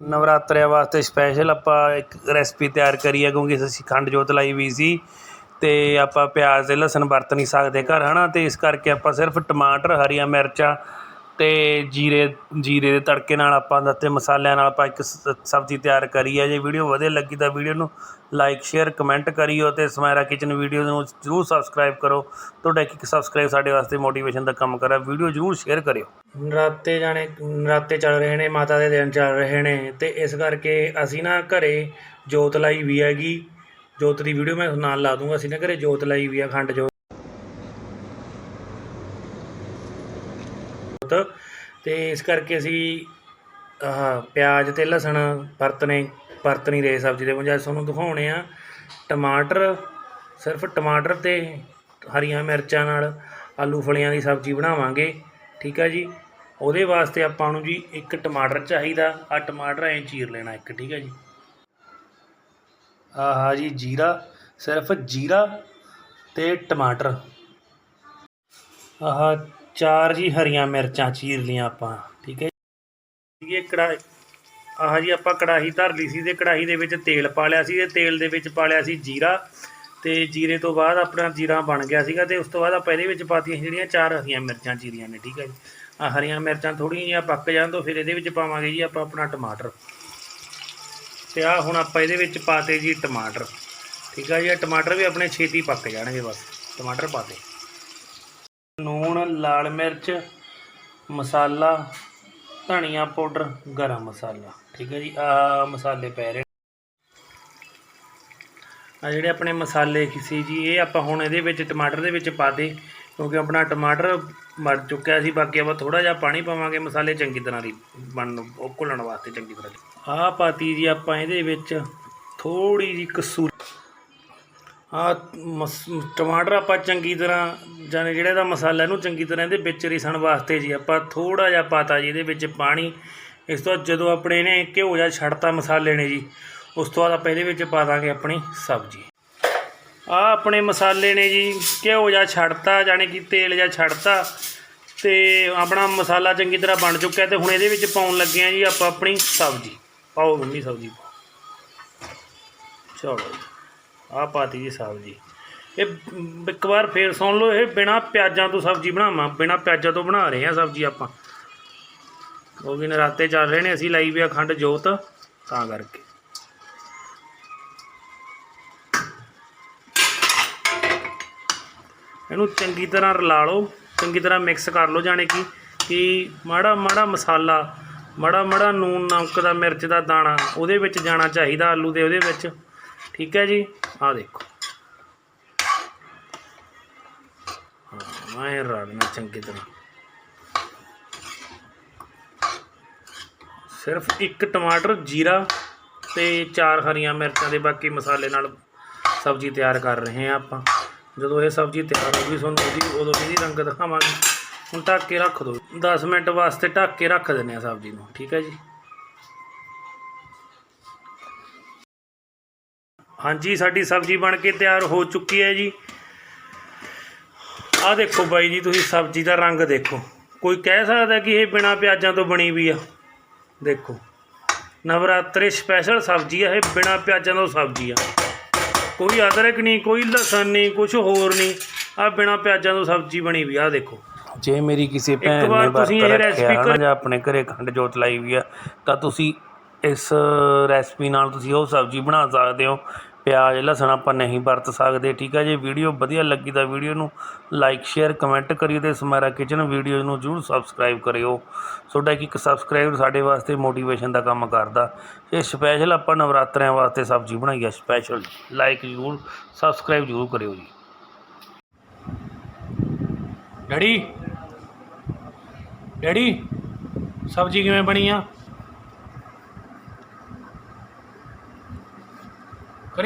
ਨਵਰਾਤਰਿਆਂ ਵਾਸਤੇ ਸਪੈਸ਼ਲ ਆਪਾਂ ਇੱਕ ਰੈਸਪੀ ਤਿਆਰ ਕਰੀ ਹੈ ਕਿਉਂਕਿ ਅਸੀਂ ਖੰਡ ਜੋਤ ਲਾਈ ਵੀ ਸੀ ਅਤੇ ਆਪਾਂ ਪਿਆਜ਼ ਅਤੇ ਲਸਣ ਵਰਤ ਨਹੀਂ ਸਕਦੇ ਘਰ ਹੈ ਨਾ ਅਤੇ ਇਸ ਕਰਕੇ ਆਪਾਂ ਸਿਰਫ ਟਮਾਟਰ, ਹਰੀਆਂ ਮਿਰਚਾਂ ਅਤੇ ਜੀਰੇ ਜੀਰੇ ਦੇ ਤੜਕੇ ਨਾਲ ਆਪਾਂ ਅਤੇ ਮਸਾਲਿਆਂ ਨਾਲ ਆਪਾਂ ਇੱਕ ਸ, ਸਬਜ਼ੀ ਤਿਆਰ ਕਰੀ ਹੈ। ਜੇ ਵੀਡੀਓ ਵਧੀਆ ਲੱਗੀ ਤਾਂ ਵੀਡੀਓ ਨੂੰ ਲਾਈਕ ਸ਼ੇਅਰ ਕਮੈਂਟ ਕਰਿਓ ਅਤੇ ਸਮਾਇਰਾ ਕਿਚਨ ਵੀਡੀਓ ਨੂੰ ਜ਼ਰੂਰ ਸਬਸਕ੍ਰਾਈਬ ਕਰੋ। ਤੁਹਾਡਾ ਇੱਕ ਇੱਕ ਸਬਸਕ੍ਰਾਈਬ ਸਾਡੇ ਵਾਸਤੇ ਮੋਟੀਵੇਸ਼ਨ ਦਾ ਕੰਮ ਕਰਾ ਵੀਡੀਓ ਜ਼ਰੂਰ ਸ਼ੇਅਰ ਕਰਿਓ। ਨਰਾਤੇ ਜਾਣੇ, ਨਰਾਤੇ ਚੱਲ ਰਹੇ ਨੇ, ਮਾਤਾ ਦੇ ਦਿਨ ਚੱਲ ਰਹੇ ਨੇ ਅਤੇ ਇਸ ਕਰਕੇ ਅਸੀਂ ਨਾ ਘਰੇ ਜੋਤ ਲਾਈ ਵੀ ਹੈਗੀ। ਜੋਤ ਦੀ ਵੀਡੀਓ ਮੈਂ ਨਾਲ ਲਾ ਦੂੰਗਾ। ਅਸੀਂ ਨਾ ਘਰੇ ਜੋਤ ਲਾਈ ਵੀ ਆ, ਖੰਡ ਜੋਤ। ਅਤੇ ਇਸ ਕਰਕੇ ਅਸੀਂ, ਆਹ, ਪਿਆਜ਼ ਅਤੇ ਲਸਣ ਵਰਤਨੇ ਵਰਤ ਨਹੀਂ ਰਹੇ ਸਬਜ਼ੀ ਦੇ ਬਜਾਏ ਤੁਹਾਨੂੰ ਦਿਖਾਉਣੇ ਆ ਟਮਾਟਰ, ਸਿਰਫ ਟਮਾਟਰ ਅਤੇ ਹਰੀਆਂ ਮਿਰਚਾਂ ਨਾਲ ਆਲੂ ਫਲੀਆਂ ਦੀ ਸਬਜ਼ੀ ਬਣਾਵਾਂਗੇ, ਠੀਕ ਆ ਜੀ? ਉਹਦੇ ਵਾਸਤੇ ਆਪਾਂ ਨੂੰ ਜੀ ਇੱਕ ਟਮਾਟਰ ਚਾਹੀਦਾ ਆ ਟਮਾਟਰ ਐਂ ਚੀਰ ਲੈਣਾ ਇੱਕ, ਠੀਕ ਹੈ ਜੀ? ਆਹਾ ਜੀ ਜੀਰਾ, ਸਿਰਫ ਜੀਰਾ ਤੇ ਟਮਾਟਰ। ਆਹ ਚਾਰ ਜੀ ਹਰੀਆਂ ਮਿਰਚਾਂ ਚੀਰ ਲੀਆਂ ਆਪਾਂ, ਠੀਕ ਹੈ ਜੀ। ਇਹ ਕੜਾਹੀ, ਆਹ ਜੀ ਆਪਾਂ ਕੜਾਹੀ ਧਰ ਲਈ ਸੀ ਤੇ ਕੜਾਹੀ ਦੇ ਵਿੱਚ ਤੇਲ ਪਾ ਲਿਆ ਸੀ ਤੇ ਤੇਲ ਦੇ ਵਿੱਚ ਪਾ ਲਿਆ ਸੀ ਜੀਰਾ ਤੇ ਜੀਰੇ ਤੋਂ ਬਾਅਦ ਆਪਣਾ ਜੀਰਾ ਬਣ ਗਿਆ ਸੀਗਾ ਤੇ ਉਸ ਤੋਂ ਬਾਅਦ ਆਪਾਂ ਇਹਦੇ ਵਿੱਚ ਪਾਤੀਆਂ ਜਿਹੜੀਆਂ ਚਾਰ ਹਰੀਆਂ ਮਿਰਚਾਂ ਚੀਰੀਆਂ ਨੇ, ਠੀਕ ਹੈ ਜੀ। ਆ ਹਰੀਆਂ ਮਿਰਚਾਂ ਥੋੜ੍ਹੀਆਂ ਜਿਹੀਆਂ ਪੱਕ ਜਾਣ ਤੋਂ ਫਿਰ ਇਹਦੇ ਵਿੱਚ ਪਾਵਾਂਗੇ ਜੀ ਆਪਾਂ ਆਪਣਾ ਟਮਾਟਰ। ਤੇ ਆ ਹੁਣ ਆਪਾਂ ਇਹਦੇ ਵਿੱਚ ਪਾਤੇ ਜੀ ਟਮਾਟਰ, ਠੀਕ ਆ ਜੀ। ਇਹ ਟਮਾਟਰ ਵੀ ਆਪਣੇ ਛੇਤੀ ਪੱਕ ਜਾਣਗੇ ਬਸ, ਟਮਾਟਰ ਪਾਤੇ। ਨੂਣ ਲਾਲ ਮਿਰਚ, ਮਸਾਲਾ, ਧਨੀਆ ਪਾਊਡਰ, ਗਰਮ ਮਸਾਲਾ। ਠੀਕ ਹੈ ਜੀ, ਆ ਮਸਾਲੇ ਪੈ ਰਹੇ ਆ ਜਿਹੜੇ ਆਪਣੇ ਮਸਾਲੇ ਕਿਸੇ ਜੀ, ਇਹ ਆਪਾਂ ਹੁਣ ਇਹਦੇ ਵਿੱਚ, ਟਮਾਟਰ ਦੇ ਵਿੱਚ ਪਾ ਦੇ, ਕਿਉਂਕਿ ਆਪਣਾ ਟਮਾਟਰ ਮਰ ਚੁੱਕਿਆ ਸੀ, ਬਾਕੀ ਆਪਾਂ ਥੋੜਾ ਜਿਹਾ ਪਾਣੀ ਪਾਵਾਂਗੇ ਮਸਾਲੇ ਚੰਗੀ ਤਰ੍ਹਾਂ ਦੀ ਬਣਨ ਉਹ ਘੁਲਣ ਵਾਸਤੇ ਚੰਗੀ ਤਰ੍ਹਾਂ ਆਹ ਪਾਤੀ ਜੀ ਆਪਾਂ ਇਹਦੇ ਵਿੱਚ ਥੋੜੀ ਜੀ ਕਸੂਰੀ ਆ ਟਮਾਟਰ ਆਪਾਂ ਚੰਗੀ ਤਰ੍ਹਾਂ ਜਾਨੇ ਜਿਹੜਾ ਇਹਦਾ ਮਸਾਲਾ ਇਹਨੂੰ ਚੰਗੀ ਤਰ੍ਹਾਂ ਇਹਦੇ ਵਿੱਚ ਰਿਸਣ ਵਾਸਤੇ ਜੀ, ਆਪਾਂ ਥੋੜਾ ਜਿਹਾ ਪਾਤਾ ਜੀ, ਇਹਦੇ ਵਿੱਚ ਪਾਣੀ। ਇਸ ਤੋਂ ਬਾਅਦ ਜਦੋਂ ਆਪਣੇ ਨੇ ਘਿਓ ਜਿਹਾ ਛੱਡਤਾ ਮਸਾਲੇ ਨੇ ਜੀ, ਉਸ ਤੋਂ ਬਾਅਦ ਆਪਾਂ ਇਹਦੇ ਵਿੱਚ ਪਾ ਦਾਂਗੇ ਆਪਣੀ ਸਬਜ਼ੀ। ਆ ਆਪਣੇ ਮਸਾਲੇ ਨੇ ਜੀ, ਘਿਓ ਜਿਹਾ ਛੱਡਤਾ ਜਾਨੀ ਕਿ ਤੇਲ ਜਿਹਾ ਛੱਡਤਾ, ਤੇ ਆਪਣਾ ਮਸਾਲਾ ਚੰਗੀ ਤਰ੍ਹਾਂ ਬਣ ਚੁੱਕਿਆ ਤੇ ਹੁਣ ਇਹਦੇ ਵਿੱਚ ਪਾਉਣ ਲੱਗੇ ਆ ਜੀ ਆਪਾਂ ਆਪਣੀ ਸਬਜ਼ੀ। ਪਾਓ ਮੰਮੀ ਸਬਜ਼ੀ। ਪਾਓ ਚਲੋ ਆ ਪਾਤੀ ਜੀ ਸਬਜ਼ੀ ਇਹ ਇੱਕ ਵਾਰ ਫੇਰ ਸੁਣ ਲਓ, ਇਹ ਬਿਨਾ ਪਿਆਜ਼ਾਂ ਤੋਂ ਸਬਜ਼ੀ ਬਣਾਵਾਂ, ਬਿਨਾ ਪਿਆਜ਼ਾਂ ਤੋਂ ਬਣਾ ਰਹੇ ਆ ਸਬਜ਼ੀ ਆਪਾਂ। ਉਹ ਵੀ ਨਰਾਤੇ ਚੱਲ ਰਹੇ ਨੇ, ਅਸੀਂ ਲਾਈ ਵੀ ਆ ਖੰਡ ਜੋਤ, ਤਾਂ ਕਰਕੇ। ਇਹਨੂੰ ਚੰਗੀ ਤਰ੍ਹਾਂ ਰਲਾ ਲਓ, ਚੰਗੀ ਤਰ੍ਹਾਂ ਮਿਕਸ ਕਰ ਲਓ, ਜਾਣੇ ਕਿ ਕਿ ਮਾੜਾ ਮਾੜਾ ਮਸਾਲਾ, ਮਾੜਾ ਮਾੜਾ ਨੂਨ, ਨਮਕ ਦਾ, ਮਿਰਚ ਦਾ ਦਾਣਾ, ਉਹਦੇ ਵਿੱਚ ਜਾਣਾ ਚਾਹੀਦਾ, ਆਲੂ ਦੇ ਉਹਦੇ ਵਿੱਚ। ਠੀਕ ਹੈ ਜੀ? ਆਹ ਦੇਖੋ। ਮੈਂ ਰੜਨਾ ਚੰਗੀ ਤਰ੍ਹਾਂ। ਸਿਰਫ ਇੱਕ ਟਮਾਟਰ, ਜੀਰਾ ਤੇ ਚਾਰ ਹਰੀਆਂ ਮਿਰਚਾਂ ਦੇ ਬਾਕੀ ਮਸਾਲੇ ਨਾਲ ਸਬਜ਼ੀ ਤਿਆਰ ਕਰ ਰਹੇ ਹਾਂ ਆਪਾਂ। ਜਦੋਂ ਇਹ ਸਬਜ਼ੀ ਤਿਆਰ ਹੋ ਗਈ ਤੁਹਾਨੂੰ ਉਹਦੀ, ਉਦੋਂ ਇਹਦੀ ਰੰਗ ਦਿਖਾਵਾਂਗੇ। ਹੁਣ ਢੱਕ ਕੇ ਰੱਖ ਦਿਓ 10 ਮਿੰਟ ਵਾਸਤੇ ਢੱਕ ਕੇ ਰੱਖ ਦਿੰਦੇ ਆ ਸਬਜ਼ੀ ਨੂੰ। ਠੀਕ ਹੈ ਜੀ? ਹਾਂਜੀ ਸਾਡੀ ਸਬਜ਼ੀ ਬਣ ਕੇ ਤਿਆਰ ਹੋ ਚੁੱਕੀ ਹੈ ਜੀ। ਆਹ ਦੇਖੋ ਬਾਈ ਜੀ ਤੁਸੀਂ ਸਬਜ਼ੀ ਦਾ ਰੰਗ ਦੇਖੋ। ਕੋਈ ਕਹਿ ਸਕਦਾ ਕਿ ਇਹ ਬਿਨਾ ਪਿਆਜ਼ਾਂ ਤੋਂ ਬਣੀ ਵੀ ਆ? ਦੇਖੋ ਨਵਰਾਤਰੇ ਸਪੈਸ਼ਲ ਸਬਜ਼ੀ ਆ ਇਹ ਬਿਨਾ ਪਿਆਜ਼ਾਂ ਤੋਂ ਸਬਜ਼ੀ ਆ। ਕੋਈ ਅਦਰਕ ਨਹੀਂ ਕੋਈ ਲਸਣ ਨਹੀਂ ਕੁਝ ਹੋਰ ਨਹੀਂ। ਆ ਬਿਨਾ ਪਿਆਜ਼ਾਂ ਤੋਂ ਸਬਜ਼ੀ ਬਣੀ ਵੀ ਆ ਦੇਖੋ। ਜੇ ਮੇਰੀ ਕਿਸੇ ਭੈਣ ਨੇ ਵਰਤ ਤੁਸੀਂ ਇਹ ਰੱਖਿਆ ਨਾ ਜਾਂ ਆਪਣੇ ਘਰੇ ਖੰਡ ਜੋਤ ਲਾਈ ਵੀ ਆ ਤਾਂ ਤੁਸੀਂ ਇਸ ਰੈਸਪੀ ਨਾਲ ਤੁਸੀਂ ਉਹ ਸਬਜ਼ੀ ਬਣਾ ਸਕਦੇ ਹੋ ਪਿਆਜ਼, ਲਸਣ ਆਪਾਂ ਨਹੀਂ ਵਰਤ ਸਕਦੇ, ਠੀਕ ਹੈ ਜੇ? ਵੀਡੀਓ ਵਧੀਆ ਲੱਗੀ ਤਾਂ ਵੀਡੀਓ ਨੂੰ ਲਾਈਕ ਸ਼ੇਅਰ ਕਮੈਂਟ ਕਰਿਓ ਤੇ ਸਮੈਰਾ ਕਿਚਨ ਵੀਡੀਓ ਨੂੰ ਜਰੂਰ ਸਬਸਕ੍ਰਾਈਬ ਕਰਿਓ। ਤੁਹਾਡਾ ਇੱਕ ਇੱਕ ਸਬਸਕ੍ਰਾਈਬ ਸਾਡੇ ਵਾਸਤੇ ਮੋਟੀਵੇਸ਼ਨ ਦਾ ਕੰਮ ਕਰਦਾ। ਇਹ ਸਪੈਸ਼ਲ ਆਪਾਂ ਨਵਰਾਤਰਿਆਂ ਵਾਸਤੇ ਸਬਜ਼ੀ ਬਣਾਈ ਆ ਸਪੈਸ਼ਲ ਲਾਈਕ ਜਰੂਰ ਸਬਸਕ੍ਰਾਈਬ ਜਰੂਰ ਕਰਿਓ ਜੀ। ਡੈਡੀ? ਡੈਡੀ, ਸਬਜ਼ੀ ਕਿਵੇਂ ਬਣੀ ਆ?